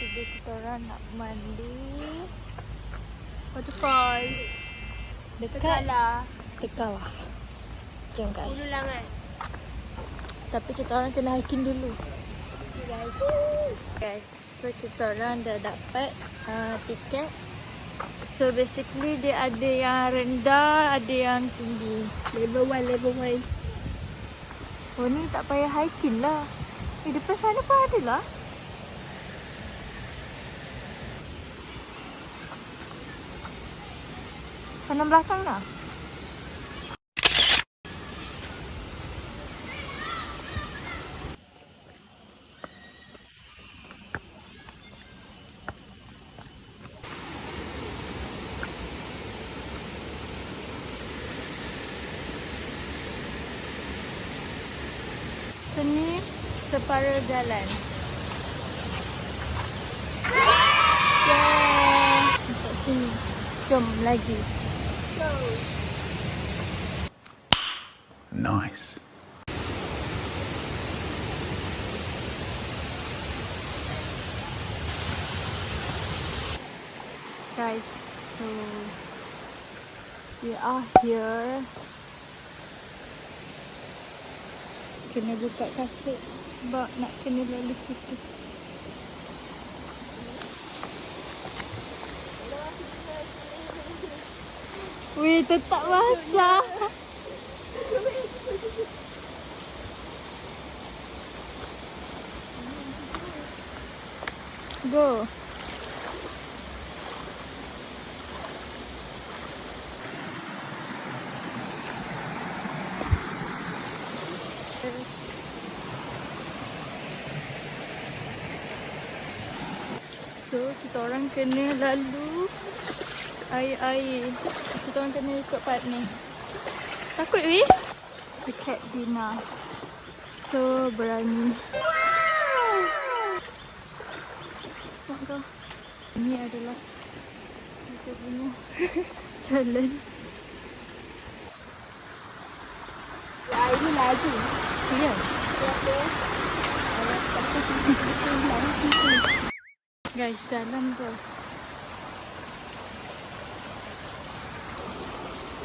Today kita orang nak mandi. Waterfall Dekat. Lah. Tekal lah. Jom guys. Langan. Tapi kita orang kena hiking dulu. Guys. Guys So kita orang dah dapat uh, tiket. So basically dia ada yang rendah Ada yang tinggi. Level 1, level 1. Oh ni tak payah hiking lah. Eh depan sana pun ada lah Kanan belakang lah Seni separuh jalan. Yeah. Untuk sini. Jom lagi. Nice. Guys, so we are here. Kena buka kasut sebab nak kena lalu situ. Weh, tetap basah. Go. So, kita orang kena lalu air-air. Kita orang kena ikut part ni. Takut weh? Dekat Dina. So, berani. Wow! Ini adalah kita punya jalan. Ya, ini laju. Ya. Guys, dalam guys.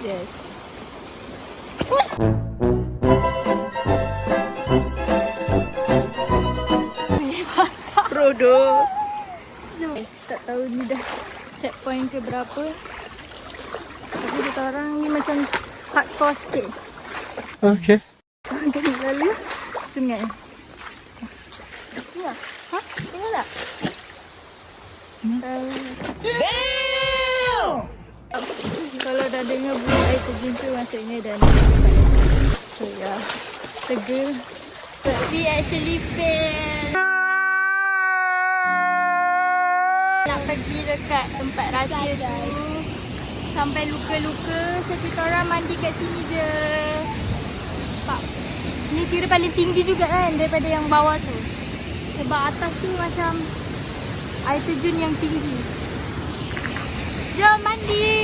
Yes. Prodo. Guys, tak tahu ni dah checkpoint ke berapa. Tapi kita orang ni macam hardcore sikit. Okay. Kena lalu sungai. Ya. Ha? Tengok tak? Uh, kalau dah dengar bunyi air terjun tu maksudnya dah nak. So ya. But we actually fail. Nak pergi dekat tempat rahsia tu. Sampai luka-luka. So kita orang mandi kat sini je. Nampak? Ni kira paling tinggi juga kan daripada yang bawah tu. Sebab atas tu macam air terjun yang tinggi. Jom mandi!